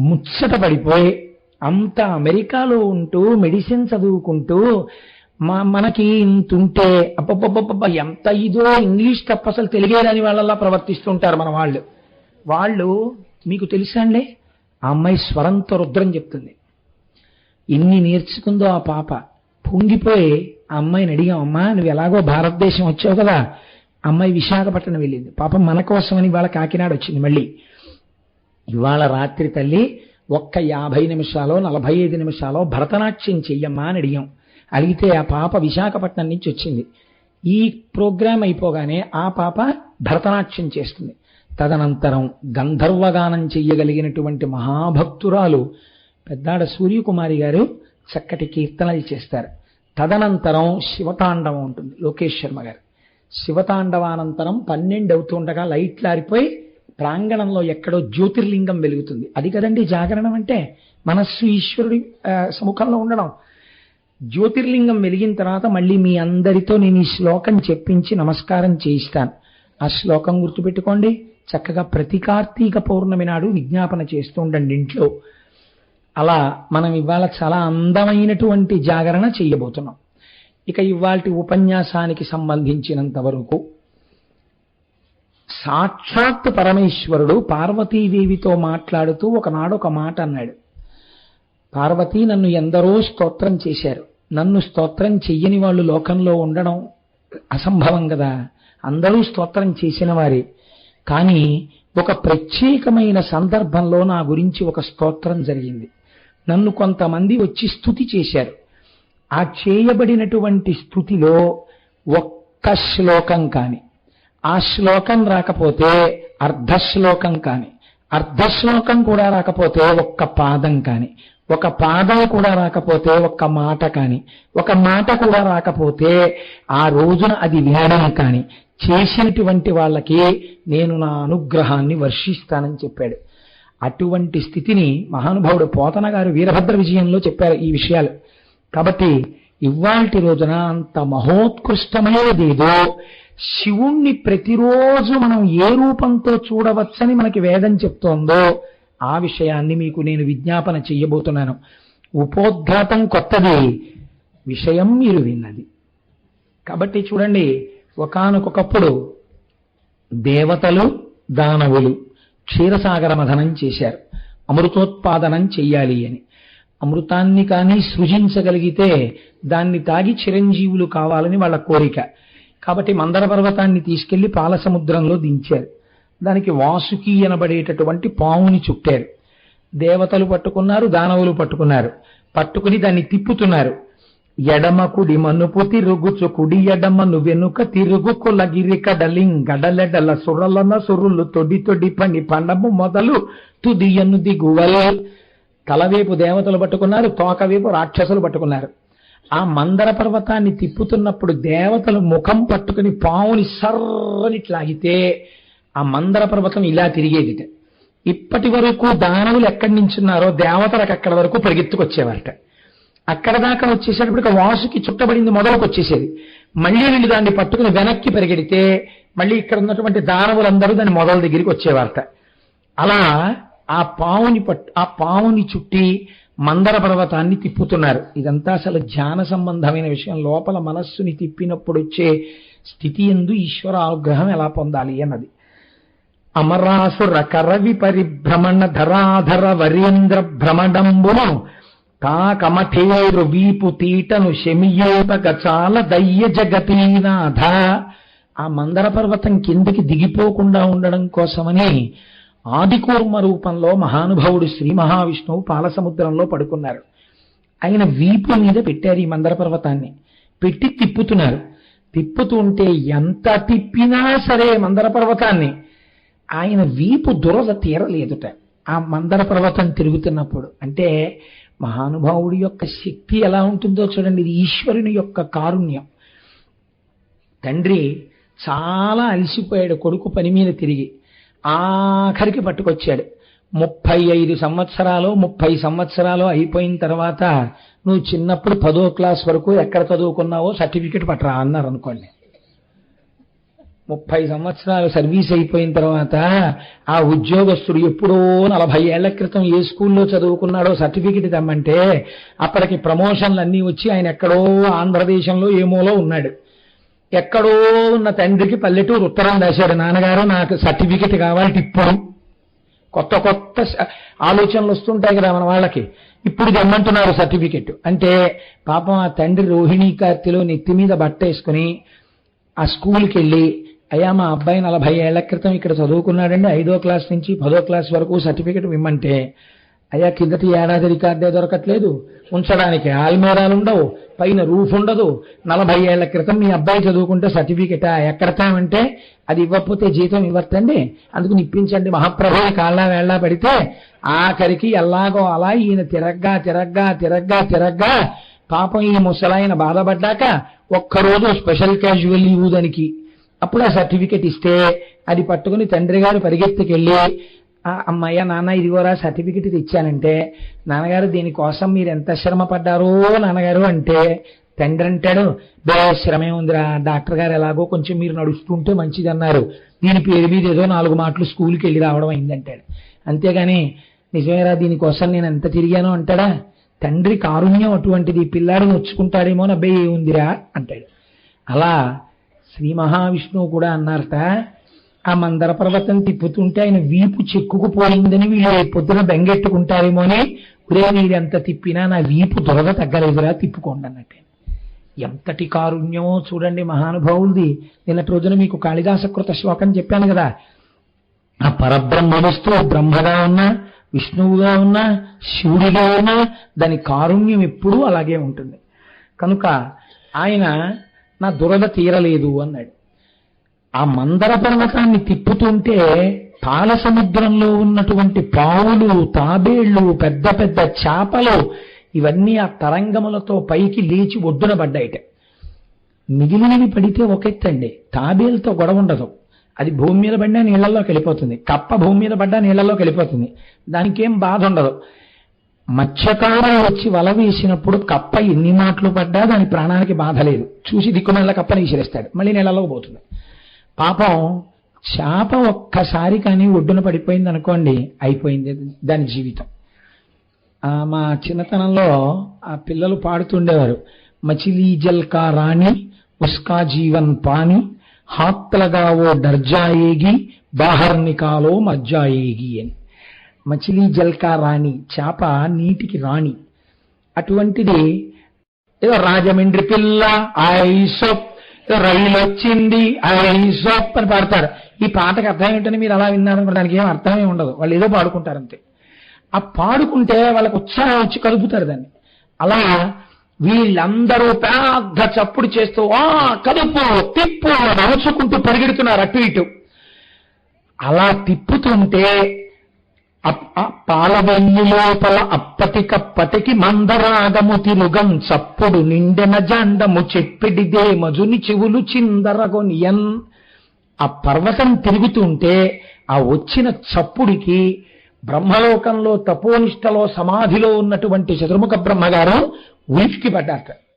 ముచ్చట పడిపోయి అంత అమెరికాలో ఉంటూ మెడిసిన్ చదువుకుంటూ మా మనకి ఇంతుంటే అబ్బబ్బబ్బబ్బ ఎంత ఇదో ఇంగ్లీష్ తప్ప అసలు తెలియదని వాళ్ళలా ప్రవర్తిస్తుంటారు మన వాళ్ళు. వాళ్ళు మీకు తెలుసా అండి? ఆ అమ్మాయి స్వరంతో రుద్రం చెప్తుంది. ఎన్ని నేర్చుకుందో ఆ పాప. పొంగిపోయి ఆ అమ్మాయిని అడిగాం అమ్మా నువ్వు ఎలాగో భారతదేశం వచ్చావు కదా. అమ్మాయి విశాఖపట్నం వెళ్ళింది. పాపం మన కోసమని వాళ్ళ కాకినాడ వచ్చింది మళ్ళీ. ఇవాళ రాత్రి తల్లి ఒక్క యాభై నిమిషాలో నలభై ఐదు నిమిషాలో భరతనాట్యం చెయ్యమ్మా అని అడిగాం. అడిగితే ఆ పాప విశాఖపట్నం నుంచి వచ్చింది. ఈ ప్రోగ్రాం అయిపోగానే ఆ పాప భరతనాట్యం చేస్తుంది. తదనంతరం గంధర్వగానం చెయ్యగలిగినటువంటి మహాభక్తురాలు పెద్దాడ సూర్యకుమారి గారు చక్కటి కీర్తనలు చేస్తారు. తదనంతరం శివతాండవం ఉంటుంది లోకేష్ శర్మ గారు. శివతాండవానంతరం పన్నెండు అవుతుండగా లైట్లు ఆరిపోయి ప్రాంగణంలో ఎక్కడో జ్యోతిర్లింగం వెలుగుతుంది. అది కదండి జాగరణం అంటే? మనస్సు ఈశ్వరుడి సముఖంలో ఉండడం. జ్యోతిర్లింగం వెలిగిన తర్వాత మళ్ళీ మీ అందరితో నేను ఈ శ్లోకం చెప్పించి నమస్కారం చేయిస్తాను. ఆ శ్లోకం గుర్తుపెట్టుకోండి. చక్కగా ప్రతి కార్తీక పౌర్ణమి నాడు విజ్ఞాపన చేస్తూ ఉండండి ఇంట్లో. అలా మనం ఇవాళ చాలా అందమైనటువంటి జాగరణ చేయబోతున్నాం. ఇక ఇవాళ ఉపన్యాసానికి సంబంధించినంత వరకు సాక్షాత్ పరమేశ్వరుడు పార్వతీదేవితో మాట్లాడుతూ ఒకనాడు ఒక మాట అన్నాడు. పార్వతి నన్ను ఎందరో స్తోత్రం చేశారు. నన్ను స్తోత్రం చెయ్యని వాళ్ళు లోకంలో ఉండడం అసంభవం కదా. అందరూ స్తోత్రం చేసిన వారే. కానీ ఒక ప్రత్యేకమైన సందర్భంలో నా గురించి ఒక స్తోత్రం జరిగింది. నన్ను కొంతమంది వచ్చి స్థుతి చేశారు. ఆ చేయబడినటువంటి స్థుతిలో ఒక్క శ్లోకం కానీ ఆ శ్లోకం రాకపోతే అర్ధ శ్లోకం కాని అర్ధ శ్లోకం కూడా రాకపోతే ఒక్క పాదం కాని ఒక పాదం కూడా రాకపోతే ఒక్క మాట కాని ఒక మాట కూడా రాకపోతే ఆ రోజున అది వినడం కాని చేసినటువంటి వాళ్ళకి నేను నా అనుగ్రహాన్ని వర్షిస్తానని చెప్పాడు. అటువంటి స్థితిని మహానుభావుడు పోతన గారు వీరభద్ర విజయంలో చెప్పారు ఈ విషయాలు. కాబట్టి ఇవాల్టి రోజున అంత మహోత్కృష్టమైనదేదో శివుణ్ణి ప్రతిరోజు మనం ఏ రూపంతో చూడవచ్చని మనకి వేదం చెప్తోందో ఆ విషయాన్ని మీకు నేను విజ్ఞాపన చెయ్యబోతున్నాను. ఉపోద్ఘాతం కొత్తది. విషయం మీరు విన్నది. కాబట్టి చూడండి ఒకానొకప్పుడు దేవతలు దానవులు క్షీరసాగర మథనం చేశారు. అమృతోత్పాదనం చెయ్యాలి అని. అమృతాన్ని కానీ సృజించగలిగితే దాన్ని తాగి చిరంజీవులు కావాలని వాళ్ళ కోరిక. కాబట్టి మందర పర్వతాన్ని తీసుకెళ్ళి పాలసముద్రంలో దించారు. దానికి వాసుకి అనబడేటటువంటి పాముని చుట్టారు. దేవతలు పట్టుకున్నారు దానవులు పట్టుకున్నారు. పట్టుకుని దాన్ని తిప్పుతున్నారు. ఎడమ కుడి మనుపు తిరుగుచు కుడి ఎడమను వెనుక తిరుగు కొలగిరిక డలింగడలెడల సురలన సురులు తొడి తొడి పని పండము మొదలు తుదియను దిగువల్. తలవైపు దేవతలు పట్టుకున్నారు తోకవైపు రాక్షసులు పట్టుకున్నారు. ఆ మందర పర్వతాన్ని తిప్పుతున్నప్పుడు దేవతలు ముఖం పట్టుకుని పావుని సర్రనిట్లాగితే ఆ మందర పర్వతం ఇలా తిరిగేదిట. ఇప్పటి వరకు దానవులు ఎక్కడి నుంచున్నారో దేవతలకు అక్కడ వరకు పరిగెత్తుకొచ్చేవారట. అక్కడ దాకా వచ్చేసేటప్పటికి వాసుకి చుట్టబడింది మొదలకు వచ్చేసేది మళ్ళీ వీళ్ళు దాన్ని పట్టుకుని వెనక్కి పరిగెడితే మళ్ళీ ఇక్కడ ఉన్నటువంటి దానవులందరూ దాని మొదల దగ్గరికి వచ్చేవారట. అలా ఆ పావుని పట్టు ఆ పావుని చుట్టి మందర పర్వతాన్ని తిప్పుతున్నారు. ఇదంతా అసలు ధ్యాన సంబంధమైన విషయం. లోపల మనస్సుని తిప్పినప్పుడు వచ్చే స్థితి ఎందు ఈశ్వర అనుగ్రహం ఎలా పొందాలి అన్నది. అమరాసుర కరవి పరిభ్రమణ ధరాధర వరేంద్ర భ్రమడంబును కాకమఠేరు వీపు తీటను శమియోత గచాల దయ్య జగతీనాథ. ఆ మందర పర్వతం కిందకి దిగిపోకుండా ఉండడం కోసమని ఆదికూర్మ రూపంలో మహానుభావుడు శ్రీ మహావిష్ణువు పాలసముద్రంలో పడుకున్నారు. ఆయన వీపు మీద పెట్టారు ఈ మందర పర్వతాన్ని పెట్టి తిప్పుతున్నారు. తిప్పుతుంటే ఎంత తిప్పినా సరే మందర పర్వతాన్ని ఆయన వీపు దురద తీరలేదుట. ఆ మందర పర్వతం తిరుగుతున్నప్పుడు అంటే మహానుభావుడి యొక్క శక్తి ఎలా ఉంటుందో చూడండి. ఇది ఈశ్వరుని యొక్క కారుణ్యం. తండ్రి చాలా అలసిపోయాడు కొడుకు పని మీద తిరిగి. ఆఖరికి పట్టుకొచ్చాడు. ముప్పై ఐదు సంవత్సరాలు ముప్పై సంవత్సరాలు అయిపోయిన తర్వాత నువ్వు చిన్నప్పుడు పదో క్లాస్ వరకు ఎక్కడ చదువుకున్నావో సర్టిఫికెట్ పట్టరా అన్నారు అనుకోండి. ముప్పై సంవత్సరాలు సర్వీస్ అయిపోయిన తర్వాత ఆ ఉద్యోగస్తుడు ఎప్పుడో నలభై ఏళ్ళ క్రితం ఏ స్కూల్లో చదువుకున్నాడో సర్టిఫికెట్ తెమ్మంటే అప్పటికి ప్రమోషన్లు అన్నీ వచ్చి ఆయన ఎక్కడో ఆంధ్రదేశంలో ఏమోలో ఉన్నాడు. ఎక్కడో ఉన్న తండ్రికి పల్లెటూరు ఉత్తరం రాశాడు నాన్నగారు నాకు సర్టిఫికెట్ కావాలి ఇప్పుడు కొత్త కొత్త ఆలోచనలు వస్తుంటాయి కదా మన వాళ్ళకి. ఇప్పుడు తెమ్మంటున్నారు సర్టిఫికెట్. అంటే పాపం ఆ తండ్రి రోహిణీ కార్తిలో నెత్తి మీద బట్ట వేసుకుని ఆ స్కూల్కి వెళ్ళి అయ్యా మా అబ్బాయి నలభై ఏళ్ళ క్రితం ఇక్కడ చదువుకున్నాడండి ఐదో క్లాస్ నుంచి పదో క్లాస్ వరకు సర్టిఫికెట్ ఇమ్మంటే అయ్యా కిందటి ఏడాది రికార్డే దొరకట్లేదు. ఉంచడానికి ఆల్మేరాలు ఉండవు పైన రూఫ్ ఉండదు. నలభై ఏళ్ళ క్రితం మీ అబ్బాయి చదువుకుంటే సర్టిఫికెట్ ఎక్కడతామంటే అది ఇవ్వకపోతే జీతం ఇవ్వచ్చండి అందుకు ఇప్పించండి మహాప్రభుని కాళ్ళ వేళ్ళ పడితే ఆఖరికి ఎలాగో అలా ఈయన తిరగ్గా తిరగ్గా తిరగ్గా తిరగ్గా పాపం ఈ ముసలాయన బాధపడ్డాక ఒక్కరోజు స్పెషల్ క్యాజువల్ లీవ్ దానికి. అప్పుడు ఆ సర్టిఫికెట్ ఇస్తే అది పట్టుకుని తండ్రి గారు పరిగెత్తుకెళ్ళి అమ్మయ్య నాన్న ఇదిగోరా సర్టిఫికెట్ తెచ్చానంటే నాన్నగారు దీనికోసం మీరు ఎంత శ్రమ పడ్డారో నాన్నగారు అంటే తండ్రి అంటాడు బే శ్రమే ఉందిరా డాక్టర్ గారు ఎలాగో కొంచెం మీరు నడుస్తుంటే మంచిదన్నారు. దీని పేరు మీద ఏదో నాలుగు మాటలు స్కూల్కి వెళ్ళి రావడం అయిందంటాడు. అంతేగాని నిజమేరా దీనికోసం నేను ఎంత తిరిగానో అంటాడా? తండ్రి కారుణ్యం అటువంటిది పిల్లాడు నొచ్చుకుంటాడేమో నబ్బే ఉందిరా అంటాడు. అలా శ్రీ మహావిష్ణువు కూడా అన్నారట ఆ మందర పర్వతం తిప్పుతుంటే ఆయన వీపు చెక్కుకుపోయిందని వీళ్ళు పొద్దున బెంగెట్టుకుంటారేమో అని ఒరే మీరు ఎంత తిప్పినా నా వీపు దురద తగ్గలేదురా తిప్పుకోండి అన్నట్టు. ఎంతటి కారుణ్యమో చూడండి మహానుభావులది. నిన్నటి రోజున మీకు కాళిదాసకృత శ్లోకం చెప్పాను కదా. ఆ పరబ్రహ్మ బ్రహ్మగా ఉన్నా విష్ణువుగా ఉన్నా శివుడిగా ఉన్నా దాని కారుణ్యం ఎప్పుడూ అలాగే ఉంటుంది. కనుక ఆయన నా దురద తీరలేదు అన్నాడు. ఆ మందర పర్వతాన్ని తిప్పుతుంటే పాల సముద్రంలో ఉన్నటువంటి పావులు తాబేళ్ళు పెద్ద పెద్ద చేపలు ఇవన్నీ ఆ తరంగములతో పైకి లేచి ఒడ్డున పడ్డాయిట. మిగిలినవి పడితే ఒక ఎత్తండి. తాబేలతో గొడవ ఉండదు. అది భూమి మీద పడినా నీళ్ళలోకి వెళ్ళిపోతుంది. కప్ప భూమి మీద పడ్డా నీళ్ళలోకి వెళ్ళిపోతుంది. దానికేం బాధ ఉండదు. మత్స్యకారులు వచ్చి వల వేసినప్పుడు కప్ప ఎన్ని మాటలు పడ్డా దాని ప్రాణానికి బాధ లేదు. చూసి దిక్కుమల్ల కప్పని విసిరేస్తాడు. మళ్ళీ నీళ్ళలోకి పోతుంది. పాపం చేప ఒక్కసారి కానీ ఒడ్డున పడిపోయింది అనుకోండి అయిపోయింది దాని జీవితం. మా చిన్నతనంలో ఆ పిల్లలు పాడుతుండేవారు. మచిలీ జల్కా రాణి ఉస్కా జీవన్ పాని హాత్లగా ఓ డర్జాయేగి బాహర్నికాలో మజ్జాయేగి అని మచిలీ జల్కా రాణి చేప నీటికి రాణి. అటువంటిది ఏదో రాజమండ్రి పిల్ల ఐసప్ రైలు వచ్చింది ఐసప్ అని పాడతారు. ఈ పాటకు అర్థం ఏంటని మీరు అలా విన్నారనుకో దానికి ఏం అర్థమే ఉండదు. వాళ్ళు ఏదో పాడుకుంటారు అంతే ఆ పాడుకుంటే వాళ్ళకు ఉత్సాహం వచ్చి కలుపుతారు దాన్ని. అలా వీళ్ళందరూ పెద్ద చప్పుడు చేస్తూ ఆ కదుపు తిప్పు నడుచుకుంటూ పరిగెడుతున్నారు అటు ఇటు. అలా తిప్పుతుంటే అప్- ఆ అప్పటికప్పటికి మందరాగము తిరుగం చప్పుడు నిండెన జండము చెప్పిడిదే మజుని చెవులు చిందరగొనియన్. ఆ పర్వతం తిరుగుతుంటే ఆ వచ్చిన చప్పుడికి బ్రహ్మలోకంలో తపోనిష్టలో సమాధిలో ఉన్నటువంటి చతుర్ముఖ బ్రహ్మగారు ఉలిక్కి పడ్డారట